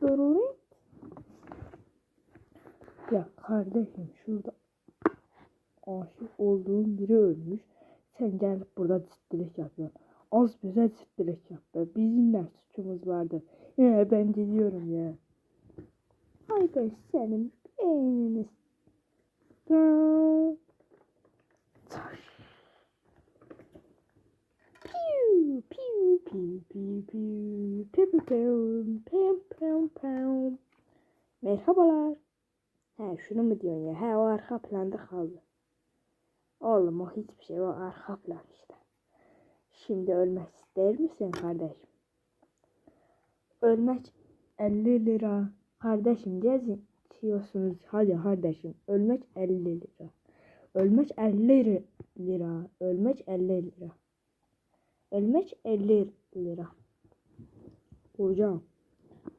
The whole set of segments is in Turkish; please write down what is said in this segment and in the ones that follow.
Doruri. Ya kardeşim şurada aşık olduğum biri ölmüş. Sen gelip burada ciddilik yapıyorsun. Az bize ciddilik yap be. Bizim ne suçumuz vardı. Ya ben gidiyorum ya. Be senin beyniniz. Drown. Merhabalar. He şunu mu diyorsun ya? He o arka planda kaldı. Oğlum o hiçbir şey o arka plan işte. Şimdi ölmek ister misin kardeşim? Ölmek 50 lira. Kardeşim gezin diyorsunuz. Hadi kardeşim ölmek 50 lira. Ölmek 50 lira. Ölmek 50 lira. Ölmek 50 lira. Hocam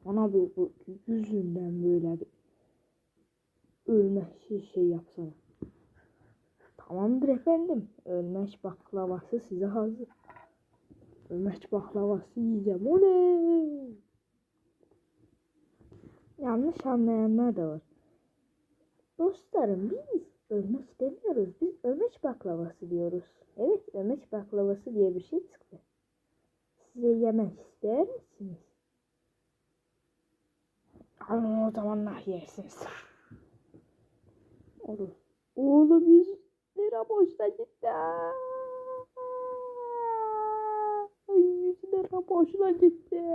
bana bu, bu yüzünden böyle bir ölmek şey, yapsana. Tamamdır efendim. Ölmek baklavası size hazır. Ölmek baklavası yiyeceğim. Oley! Yanlış anlayanlar da var. Dostlarım biz ölmek demiyoruz. Biz ömeç baklavası diyoruz. Evet ömeç baklavası diye bir şey çıktı. Size yemek ister misiniz? Ama o zamanlar yersiniz. Olur. Oğlum 100 lira boşta gitti. Ay 100 lira boşuna gitti.